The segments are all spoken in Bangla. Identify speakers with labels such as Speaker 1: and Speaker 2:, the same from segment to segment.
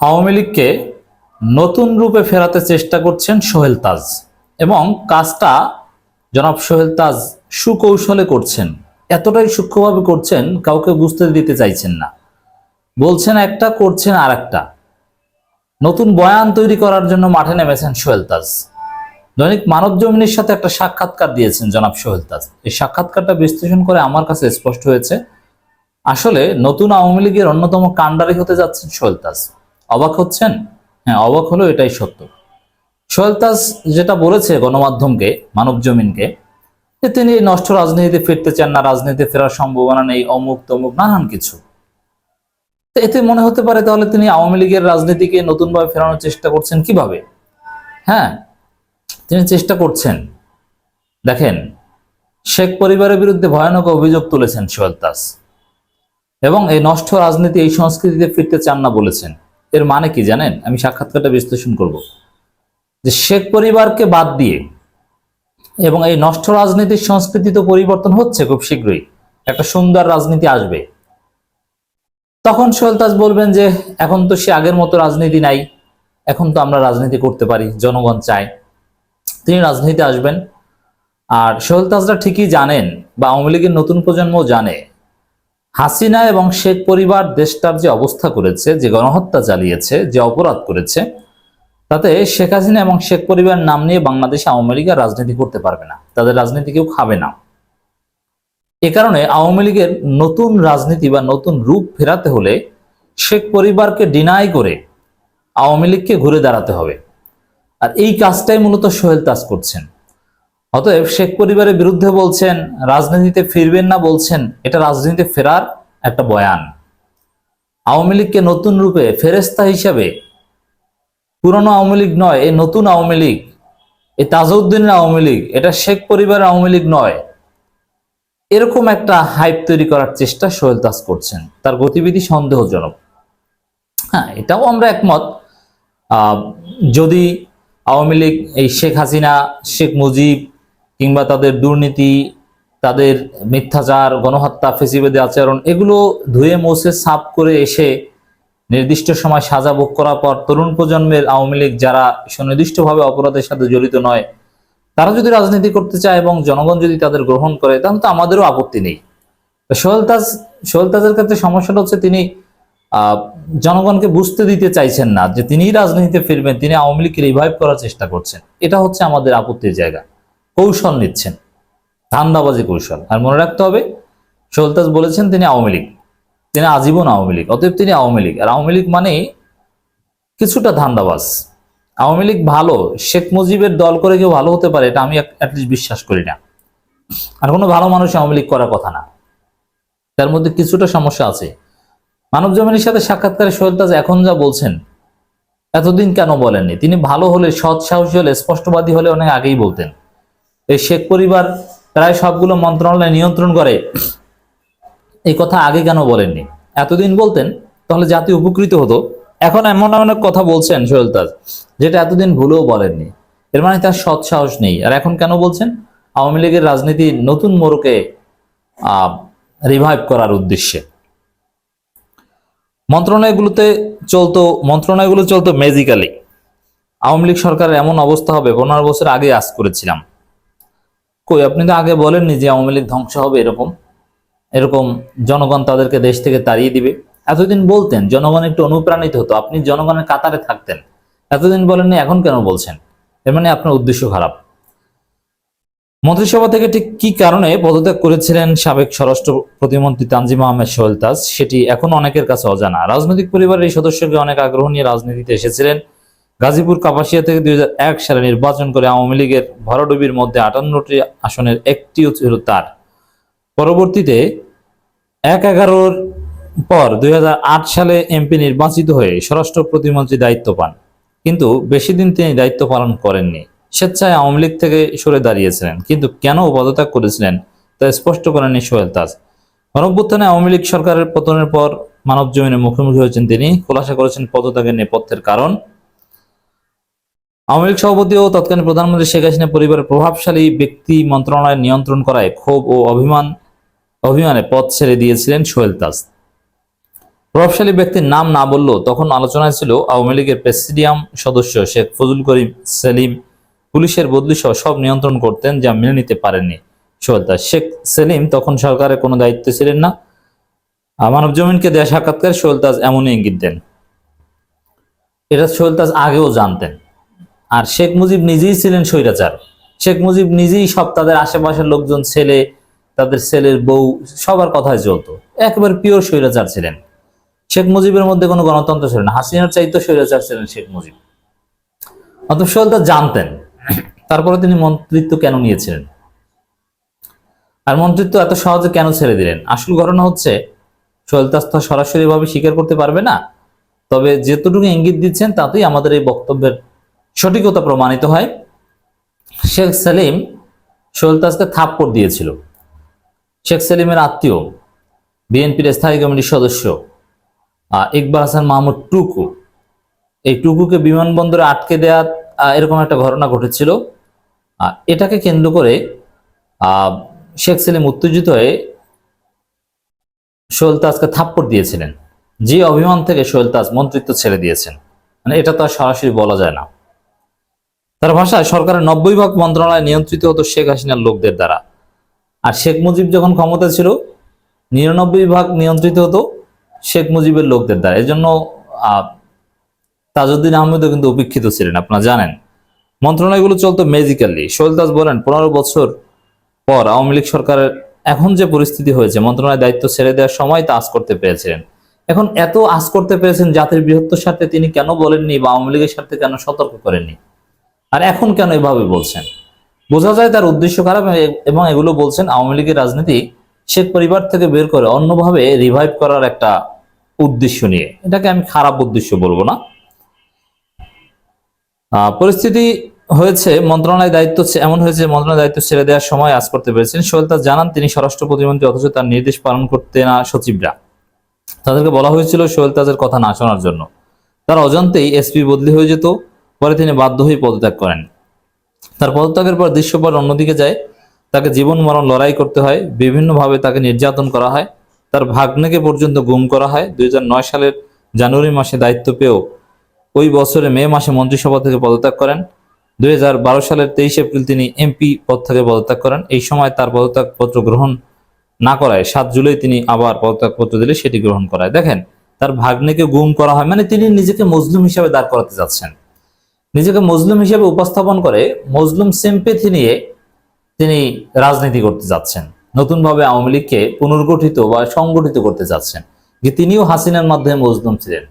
Speaker 1: আওয়ামী লীগকে নতুন রূপে ফেরাতে চেষ্টা করছেন সোহেল তাজ এবং কাজটা জনাব সোহেল তাজ সুকৌশলে করছেন। এতটাই সূক্ষ্মভাবে করছেন, কাউকে বুঝতে দিতে চাইছেন না। বলছেন একটা, করছেন আর একটা নতুন বয়ান তৈরি করার জন্য মাঠে নেমেছেন সোহেল তাজ। দৈনিক মানব জমিনের সাথে একটা সাক্ষাৎকার দিয়েছেন জনাব সোহেল তাজ। এই সাক্ষাৎকারটা বিশ্লেষণ করে আমার কাছে স্পষ্ট হয়েছে, আসলে নতুন আওয়ামী লীগের অন্যতম কাণ্ডারি হতে যাচ্ছেন সোহেল তাজ। অবাক হচ্ছেন? হ্যাঁ অবাক হলো এটাই সত্য। সোহেল যেটা বলেছে গণমাধ্যমকে, মানব জমিনকে, যে তিনি নষ্ট রাজনীতিতে ফিরতে চান না, রাজনীতিতে ফেরার সম্ভাবনা নেই, অমুক তমুক, নানান কিছু। এতে মনে হতে পারে তাহলে তিনি আওয়ামী লীগের রাজনীতিকে নতুনভাবে ফেরানোর চেষ্টা করছেন কীভাবে? হ্যাঁ তিনি চেষ্টা করছেন। দেখেন, শেখ পরিবারের বিরুদ্ধে ভয়ানক অভিযোগ তুলেছেন সোহেল তাজ এবং এই নষ্ট রাজনীতি এই সংস্কৃতিতে ফিরতে চান না বলেছেন। এর মানে কি জানেন? আমি সাক্ষাৎকারটা বিশ্লেষণ করব। যে শেখ পরিবারকে বাদ দিয়ে এবং এই নষ্ট রাজনীতির সংস্কৃতি তো পরিবর্তন হচ্ছে খুব শীঘ্রই, একটা সুন্দর রাজনীতি আসবে। তখন সোহেল তাজ বলবেন যে, এখন তো সে আগের মতো রাজনীতি নাই, এখন তো আমরা রাজনীতি করতে পারি, জনগণ চায়। তিনি রাজনীতিতে আসবেন। আর সোহেল তাজরা ঠিকই জানেন বা আওয়ামী লীগের নতুন প্রজন্ম জানে হাসিনা এবং শেখ পরিবার দেশটার যে অবস্থা করেছে, যে গণহত্যা চালিয়েছে, যে অপরাধ করেছে, তাতে শেখ হাসিনা এবং শেখ পরিবার নাম নিয়ে বাংলাদেশে আওয়ামী লীগ আর রাজনীতি করতে পারবে না। তাদের রাজনীতি কেউ খাবে না। এ কারণে আওয়ামী লীগের নতুন রাজনীতি বা নতুন রূপ ফেরাতে হলে শেখ পরিবারকে ডিনাই করে আওয়ামী লীগকে ঘুরে দাঁড়াতে হবে। আর এই কাজটাই মূলত সোহেল তাজ করছেন। অতএব শেখ পরিবারের বিরুদ্ধে বলছেন, রাজনীতিতে ফিরবেন না বলছেন, এটা রাজনীতিতে ফেরার একটা বয়ান। আওয়ামী লীগকে নতুন রূপে ফেরেস্তা হিসাবে, পুরনো আওয়ামী লীগ নয় এই নতুন আওয়ামী লীগ এই তাজউদ্দিনের আওয়ামী লীগ, এটা শেখ পরিবারের আওয়ামী লীগ নয়। এরকম একটা হাইপ তৈরি করার চেষ্টা সোহেল তাজ করছেন। তার গতিবিধি সন্দেহজনক। হ্যাঁ এটাও আমরা একমত। যদি আওয়ামী লীগ এই শেখ হাসিনা, শেখ মুজিব কিংবা তাদের দুর্নীতি, তাদের মিথ্যাচার, গণহত্যা, ফেসিবেদে আচরণ, এগুলো ধুয়ে মুছে, সাফ করে এসে নির্দিষ্ট সময় সাজা ভোগ করার পর তরুণ প্রজন্মের আওয়ামী লীগ যারা সুনির্দিষ্টভাবে অপরাধের সাথে জড়িত নয়, তারা যদি রাজনীতি করতে চায় এবং জনগণ যদি তাদের গ্রহণ করে, তাহলে তো আমাদেরও আপত্তি নেই। সোহেল তাজ, সোহেল তাজের ক্ষেত্রে সমস্যাটা হচ্ছে তিনি জনগণকে বুঝতে দিতে চাইছেন না যে তিনিই রাজনীতিতে ফিরবেন, তিনি আওয়ামী লীগকে রিভাইভ করার চেষ্টা করছেন। এটা হচ্ছে আমাদের আপত্তির জায়গা। কৌশল নিচ্ছেন। ধান্দাবাজি কৌশল। আর মনে রাখতে হবে সোহেল তাজ বলেছেন তিনি আওয়ামী লীগ। তিনি আজীবন আওয়ামী লীগ, অতএব তিনি আওয়ামী লীগ। আর আওয়ামী লীগ মানে কিছুটা ধান্দাবাজ। আওয়ামী লীগ ভালো, শেখ মুজিবের দল করে কেউ ভালো হতে পারে, এটা আমি অ্যাটলিস্ট বিশ্বাস করি না। আর কোনো ভালো মানুষ আওয়ামী লীগ করার কথা না। তার মধ্যে কিছুটা সমস্যা আছে। মানব জমিনের সাথে সাক্ষাৎকারে সোহেল তাজ এখন যা বলছেন, এতদিন কেন বলেননি? তিনি ভালো হলে সৎ সাহসী হলে, স্পষ্টবাদী হলে অনেক আগেই বলতেন। এই শেখ পরিবার প্রায় সবগুলো মন্ত্রণালয় নিয়ন্ত্রণ করে। এই কথা আগে কেন বলেননি? এতদিন বলতেন, তাহলে জাতি উপকৃত হতো। এখন এমন অনেক কথা বলছেন সোহেল তাজ, যেটা এতদিন ভুলেও বলেননি। এর মানে তার সৎ সাহস নেই। আর এখন কেন বলছেন? আওয়ামী লীগের রাজনীতি নতুন মোড়কে রিভাইভ করার উদ্দেশ্যে। মন্ত্রণালয়গুলোতে চলতো, মন্ত্রণালয়গুলো চলতো ম্যাজিক্যালি আওয়ামী লীগ সরকারের এমন অবস্থা হবে, পনেরো বছর আগে আজ করেছিলাম। কই, আপনি তো আগে বলেননি যে আওয়ামী লীগ ধ্বংস হবে এরকম। এরকম জনগণ তাদেরকে দেশ থেকে তাড়িয়ে দিবে। এতদিন বলতেন, জনগণ একটু অনুপ্রাণিত হতো। আপনি জনগণের কাতারে থাকতেন। এতদিন বলেননি, এখন কেন বলছেন? এর মানে আপনার উদ্দেশ্য খারাপ। মন্ত্রিসভা থেকে ঠিক কি কারণে পদত্যাগ করেছিলেন সাবেক স্বরাষ্ট্র প্রতিমন্ত্রী তানজিম আহমেদ সোহেল তাজ সেটি এখন অনেকের কাছে অজানা। রাজনৈতিক পরিবারের এই সদস্যকে অনেক আগ্রহ নিয়ে রাজনীতিতে এসেছিলেন। গাজীপুর কাপাসিয়া থেকে দুই হাজার এক সালে নির্বাচন করে আওয়ামী লীগের ভরাডুবির মধ্যে আটান্নটি আসনের একটিও ছিল তার। পরবর্তীতে এক এগারোর পর দুই হাজার আট সালে এমপি নির্বাচিত হয়ে স্বরাষ্ট্র প্রতিমন্ত্রী দায়িত্ব পান। কিন্তু বেশি দিন তিনি দায়িত্ব পালন করেননি। স্বেচ্ছায় আওয়ামী লীগ থেকে সরে দাঁড়িয়েছিলেন। কিন্তু কেন পদত্যাগ করেছিলেন তা স্পষ্ট করেননি সোহেল তাজ। গণভ্যুত্থানে আওয়ামী লীগ সরকারের পতনের পর মানব জমিনে মুখোমুখি হয়েছেন তিনি। খোলাসা করেছেন পদত্যাগের নেপথ্যের কারণ। আওয়ামী লীগ সভাপতি ও তৎকালীন প্রধানমন্ত্রী শেখ হাসিনা পরিবারের প্রভাবশালী ব্যক্তি মন্ত্রণালয় নিয়ন্ত্রণ করায় ক্ষোভ ও অভিমান, অভিমানে পথ ছেড়ে দিয়েছিলেন সোহেল তাজ। প্রভাবশালী ব্যক্তির নাম না বললেও তখন আলোচনায় ছিল আওয়ামী লীগের প্রেসিডিয়াম সদস্য শেখ ফজল করিম সেলিম, পুলিশের বদলি সহ সব নিয়ন্ত্রণ করতেন যা মেনে নিতে পারেননি সোহেল তাজ। শেখ সেলিম তখন সরকারের কোনো দায়িত্বে ছিলেন না। মানব জমিনকে দেয়া সাক্ষাৎকার সোহেল তাজ এমনই ইঙ্গিত দেন। এটা সোহেল তাজ আগেও জানতেন। আর শেখ মুজিব নিজেই ছিলেন স্বৈরাচার। শেখ মুজিব নিজেই সব তাদের আশেপাশের লোকজন, ছেলে, তাদের ছেলের বউ, সবার কথায় চলতো। একেবারে পিওর স্বৈরাচার ছিলেন। শেখ মুজিবের মধ্যে কোনো গণতন্ত্র ছিল না। হাসিনার চাইতো স্বৈরাচার ছিলেন শেখ মুজিব। অতএব সোহেল তাজ জানতেন, তারপরে তিনি মন্ত্রিত্ব কেন নিয়েছিলেন? আর মন্ত্রিত্ব এত সহজে কেন ছেড়ে দিলেন? আসল ঘটনা হচ্ছে সোহেল তাজ তো সরাসরি ভাবে স্বীকার করতে পারবে না। তবে যেতটুকু ইঙ্গিত দিচ্ছেন, তাতেই আমাদের এই বক্তব্যের সঠিকতা প্রমাণিত হয়। শেখ সেলিম সোহেল তাজকে থাপ্পড় দিয়েছিল। শেখ সেলিমের আত্মীয় বিএনপির স্থায়ী কমিটির সদস্য ইকবাল হাসান মাহমুদ টুকু। এই টুকুকে বিমানবন্দরে আটকে আহ, এরকম একটা ঘটনা ঘটেছিল। এটাকে কেন্দ্র করে শেখ সেলিম উত্তেজিত হয়ে সোহেল থাপ্পড় দিয়েছিলেন। যে অভিমান থেকে সোহেল মন্ত্রিত্ব ছেড়ে দিয়েছেন। মানে এটা তো আর সরাসরি বলা যায় না। তার ভাষায় সরকারের নব্বই ভাগ মন্ত্রণালয় নিয়ন্ত্রিত হতো শেখ হাসিনার লোকদের দ্বারা। আর শেখ মুজিব যখন ক্ষমতা ছিল নিরানব্বই ভাগ নিয়ন্ত্রিত হতো শেখ মুজিবের লোকদের দ্বারা। এই জন্য আহ, তাজউদ্দিন আহমেদও কিন্তু উপেক্ষিত ছিলেন আপনারা জানেন। মন্ত্রণালয়গুলো চলতো ম্যাজিক্যালি সোহেল দাস বলেন পনেরো বছর পর আওয়ামী লীগ সরকারের এখন যে পরিস্থিতি হয়েছে মন্ত্রণালয়ের দায়িত্ব ছেড়ে দেওয়ার সময় তা আজ করতে পেরেছিলেন। এখন এত আজ করতে পেরেছেন জাতির বৃহত্তর স্বার্থে তিনি কেন বলেননি বা আওয়ামী লীগের স্বার্থে কেন সতর্ক করেননি? আর এখন কেন এভাবে বলছেন? বোঝা যায় তার উদ্দেশ্য খারাপ এবং এগুলো বলছেন আওয়ামী লীগের রাজনীতি শেখ পরিবার থেকে বের করে অন্যভাবে রিভাইভ করার একটা উদ্দেশ্য নিয়ে। এটাকে আমি খারাপ উদ্দেশ্য বলব না। পরিস্থিতি হয়েছে, মন্ত্রণালয় দায়িত্ব এমন হয়েছে মন্ত্রণালয় দায়িত্ব ছেড়ে দেওয়ার সময় আজ করতে পেরেছেন। সোহেল তাজ জানান, তিনি স্বরাষ্ট্র প্রতিমন্ত্রী, অথচ তার নির্দেশ পালন করতে না সচিবরা। তাদেরকে বলা হয়েছিল সোহেল তাজের কথা না শোনার জন্য। তার অজান্তেই এসপি বদলি হয়ে যেত। পরে তিনি বাধ্য হয়ে পদত্যাগ করেন। তার পদত্যাগের পর দৃশ্যপট অন্যদিকে যায়। তাকে জীবন মরণ লড়াই করতে হয়। বিভিন্নভাবে তাকে নির্যাতন করা হয়। তার ভাগ্নেকে পর্যন্ত গুম করা হয়। দুই হাজার নয় সালের জানুয়ারি মাসে দায়িত্ব পেয়েও ওই বছরে মে মাসে মন্ত্রিসভা থেকে পদত্যাগ করেন। দুই হাজার বারো সালের তেইশ এপ্রিল তিনি এমপি পদ থেকে পদত্যাগ করেন। এই সময় তার পদত্যাগপত্র গ্রহণ না করায় সাত জুলাই তিনি আবার পদত্যাগপত্র দিলে সেটি গ্রহণ করায়। দেখেন, তার ভাগ্নেকে গুম করা হয় মানে তিনি নিজেকে মজলুম হিসাবে দাঁড় করাতে যাচ্ছেন। নিজেকে মজলুম হিসেবে উপস্থাপন করে মজলুম সিম্পেথি নিয়ে তিনি রাজনীতি করতে যাচ্ছেন। নতুনভাবে আওয়ামী লীগকে পুনর্গঠিত বা সংগঠিত করতে যাচ্ছেন। যে তিনিও হাসিনার মাধ্যমে মজলুম ছিলেন।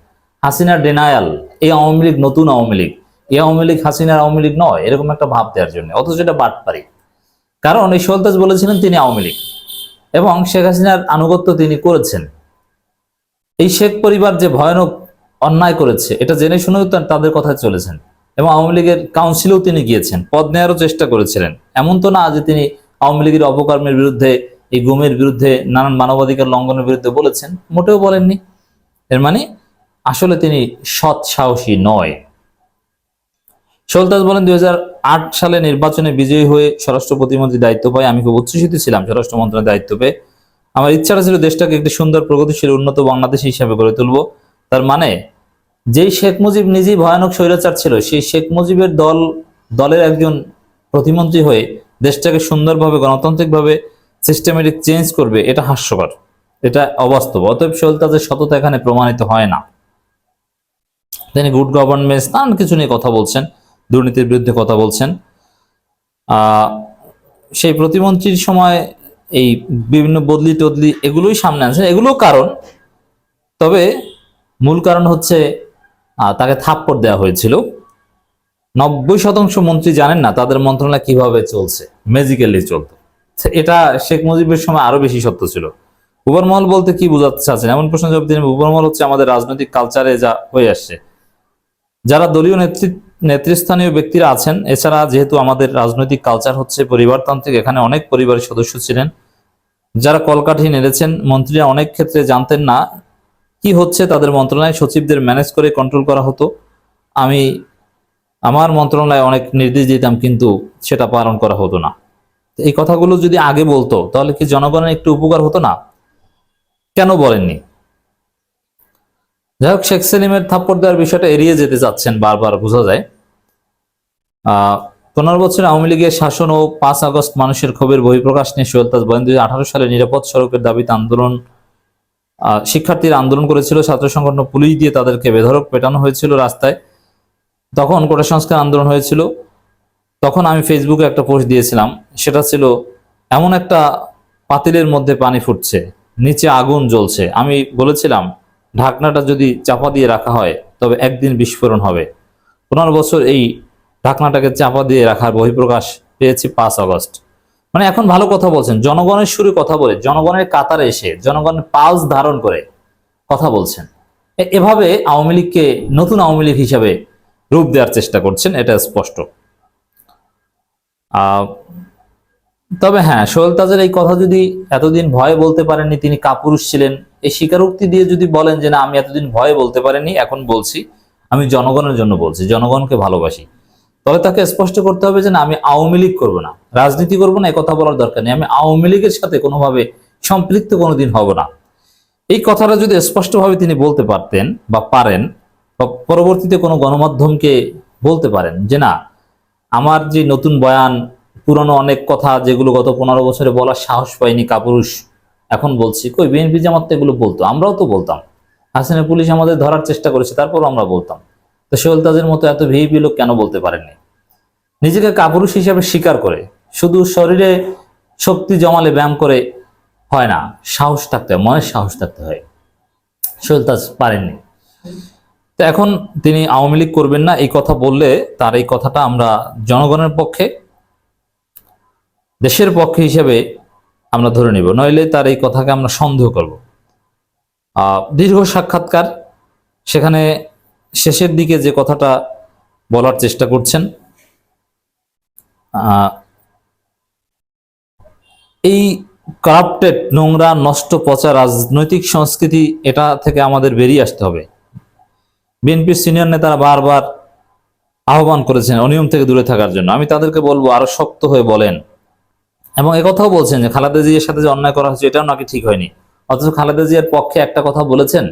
Speaker 1: হাসিনার ডেনায়াল এই আওয়ামী লীগ নতুন আওয়ামী লীগ। এই আওয়ামী লীগ হাসিনার আওয়ামী লীগ নয়, এরকম একটা ভাব দেওয়ার জন্য। অথচ এটা বাটপারি। কারণ এই সলতাজ বলেছিলেন তিনি আওয়ামী লীগ। এবং শেখ হাসিনার আনুগত্য তিনি করেছেন। এই শেখ পরিবার যে ভয়ানক অন্যায় করেছে, এটা জেনে শুনেও তাদের কথায় চলেছেন। এবং আওয়ামী লীগের কাউন্সিলেও তিনি গিয়েছেন। পদ নেওয়ারও চেষ্টা করেছিলেন। এমন তো না যে তিনি আওয়ামী লীগের অপকর্মের বিরুদ্ধে, এই গুমের বিরুদ্ধে নানান মানবাধিকার লঙ্ঘনের বিরুদ্ধে বলেছেন, মোটেও বলেননি। এর মানে আসলে তিনি সৎ সাহসী নয়। সলতাজ বলেন, দুই হাজার আট সালে নির্বাচনে বিজয়ী হয়ে স্বরাষ্ট্র প্রতিমন্ত্রী দায়িত্ব পাই আমি খুব উচ্ছ্বসিত ছিলাম স্বরাষ্ট্র মন্ত্রণালয়ের দায়িত্ব পেয়ে। আমার ইচ্ছাটা ছিল দেশটাকে একটি সুন্দর, প্রগতিশীল, উন্নত বাংলাদেশ হিসাবে গড়ে তুলবো। তার মানে যেই শেখ মুজিব নিজেই ভয়ানক স্বৈরাচার ছিল, সেই শেখ মুজিবের দল, দলের একজন প্রতিমন্ত্রী হয়ে দেশটাকে সুন্দরভাবে, গণতান্ত্রিকভাবে সিস্টেমেটিক চেঞ্জ করবে, এটা হাস্যকর। এটা অবাস্তব। অতএব সলতাজের সততা এখানে প্রমাণিত হয় না। তিনি গুড গভর্নমেন্ট নানান কিছু নিয়ে কথা বলছেন, দুর্নীতির বিরুদ্ধে কথা বলছেন। সেই প্রতিমন্ত্রীর সময় এই বিভিন্ন বদলি টদলি এগুলোই সামনে আনছেন এগুলো কারণ, তবে মূল কারণ হচ্ছে তাকে থাপ্পড় দেওয়া হয়েছিল। নব্বই শতাংশ মন্ত্রী জানেন না তাদের মন্ত্রণালয় কীভাবে চলছে ম্যাজিক্যালি চলতো। এটা শেখ মুজিবের সময় আরও বেশি সত্য ছিল। উপরমহল বলতে কি বোঝাতে চাচ্ছেন? এমন প্রশ্ন জবাব তিনি উপরমহল হচ্ছে আমাদের রাজনৈতিক কালচারে যা হয়ে আসছে। যারা দলীয় নেতৃত্ব নেতৃস্থানীয় ব্যক্তিরা আছেন, এছাড়া যেহেতু আমাদের রাজনৈতিক কালচার হচ্ছে পরিবারতান্ত্রিক, এখানে অনেক পরিবারের সদস্য ছিলেন। যারা কলকাঠি নেড়েছেন, মন্ত্রীরা অনেক ক্ষেত্রে জানতেন না কি হচ্ছে তাদের মন্ত্রণালয়? সচিবদের ম্যানেজ করে কন্ট্রোল করা হতো। আমি, আমার মন্ত্রণালয়ে অনেক নির্দেশ দিতাম, কিন্তু সেটা পালন করা হতো না। এই কথাগুলো যদি আগে বলতো, তাহলে কি জনগণের একটু উপকার হতো না? কেন বলেননি? যাই হোক, শেখ সেলিমের থাপ্পড় দেওয়ার বিষয়টা এড়িয়ে যেতে চাচ্ছেন বারবার, বোঝা যায়। পনেরো বছর আওয়ামী লীগের শাসন ও পাঁচ আগস্ট মানুষের ক্ষোভের বহিঃপ্রকাশ নিয়ে সৈয়দ তাজ বলেন, দুই সালে নিরাপদ সড়কের দাবিতে আন্দোলন শিক্ষার্থীরা আন্দোলন করেছিল, ছাত্র সংগঠন পুলিশ দিয়ে তাদেরকে বেধড়ক পেটানো হয়েছিল রাস্তায়। তখন কোটা সংস্কার আন্দোলন হয়েছিল। তখন আমি ফেসবুকে একটা পোস্ট দিয়েছিলাম, সেটা ছিল, এমন একটা পাতিলের মধ্যে পানি ফুটছে, নিচে আগুন জ্বলছে। আমি বলেছিলাম, ঢাকনাটা যদি চাপা দিয়ে রাখা হয়, তবে একদিন বিস্ফোরণ হবে। পনেরো বছর এই ঢাকনাটাকে চাপা দিয়ে রাখার বহিঃপ্রকাশ পেয়েছি পাঁচ আগস্ট। মানে এখন ভালো কথা বলছেন, জনগণের সুরে কথা বলে, জনগণের কাতারে এসে, জনগণের পালস ধারণ করে কথা বলছেন। এভাবে আওয়ামী লীগকে নতুন আওয়ামী লীগ হিসাবে রূপ দেওয়ার চেষ্টা করছেন, এটা স্পষ্ট। তবে হ্যাঁ সোহেল তাজের এই কথা যদি এতদিন ভয়ে বলতে পারেননি, তিনি কাপুরুষ ছিলেন, এই স্বীকারোক্তি দিয়ে যদি বলেন যে না, আমি এতদিন ভয়ে বলতে পারিনি, এখন বলছি, আমি জনগণের জন্য বলছি, জনগণকে ভালোবাসি। তবে তাকে স্পষ্ট করতে হবে যে না, আমি আওয়ামী লীগ করব না। রাজনীতি করব না কথা বলার দরকার নেই। আমি আওয়ামী লীগের সাথে কোনোভাবে সম্পৃক্ত কোনোদিন হব না। এই কথাটা যদি স্পষ্টভাবে তিনি বলতে পারতেন বা পারেন, বা পরবর্তীতে কোনো গণমাধ্যমকে বলতে পারেন যে না, আমার যে নতুন বয়ান, পুরনো অনেক কথা যেগুলো গত পনেরো বছরে বলার সাহস পায়নি কাপুরুষ, এখন বলছি, কই বিএনপি জামাত এগুলো বলতো, আমরাও তো বলতাম। হাসিনা পুলিশ আমাদের ধরার চেষ্টা করেছে তারপর আমরা বলতাম। তো সোহেল মতো এত ভিপি লোক কেন বলতে পারেননি? নিজেকে কাপুরুষ হিসাবে স্বীকার করে, শুধু শরীরে শক্তি জমালে ব্যায়াম করে হয় না, সাহস থাকতে হয়, মনের সাহস থাকতে হয়। সোহেল তাজ পারেননি। তো এখন তিনি আওয়ামী লীগ করবেন না, এই কথা বললে তার এই কথাটা আমরা জনগণের পক্ষে, দেশের পক্ষে হিসেবে আমরা ধরে নিব। নইলে তার এই কথাকে আমরা সন্দেহ করব। দীর্ঘ সাক্ষাৎকার, সেখানে শেষের দিকে যে কথাটা বলার চেষ্টা করছেন এই কারাপ্টেড নোংরা নষ্ট পচা রাজনৈতিক সংস্কৃতি, এটা থেকে আমাদের বেরিয়ে আসতে হবে। বিএনপির সিনিয়র নেতারা বারবার আহ্বান করেছেন অনিয়ম থেকে দূরে থাকার জন্য। আমি তাদেরকে বলব, আরও শক্ত হয়ে বলেন। এবং একথাও বলছেন যে, খালেদা জিয়ার সাথে যে অন্যায় করা হয়েছে, এটাও নাকি ঠিক হয়নি। অথচ খালেদা জিয়ার পক্ষে একটা কথা বলেছেন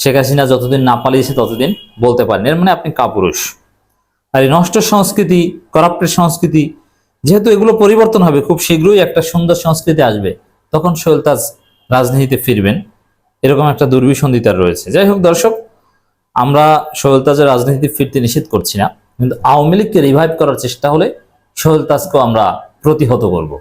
Speaker 1: শেখ হাসিনা যতদিন না পালিয়েছে ততদিন বলতে পারেন। এর মানে আপনি কাপুরুষ। আর এই নষ্ট সংস্কৃতি করাপ্টের সংস্কৃতি, যেহেতু এগুলো পরিবর্তন হবে, খুব শীঘ্রই একটা সুন্দর সংস্কৃতি আসবে, তখন সোহেল তাজ রাজনীতিতে ফিরবেন। এরকম একটা দুর্বিসন্ধি তার রয়েছে। যাই হোক দর্শক, আমরা সোহেল তাজের রাজনীতিতে ফিরতে নিষেধ করছি না, কিন্তু আওয়ামী লীগকে রিভাইভ করার চেষ্টা হলে সোহেলতাজকেও আমরা প্রতিহত করব।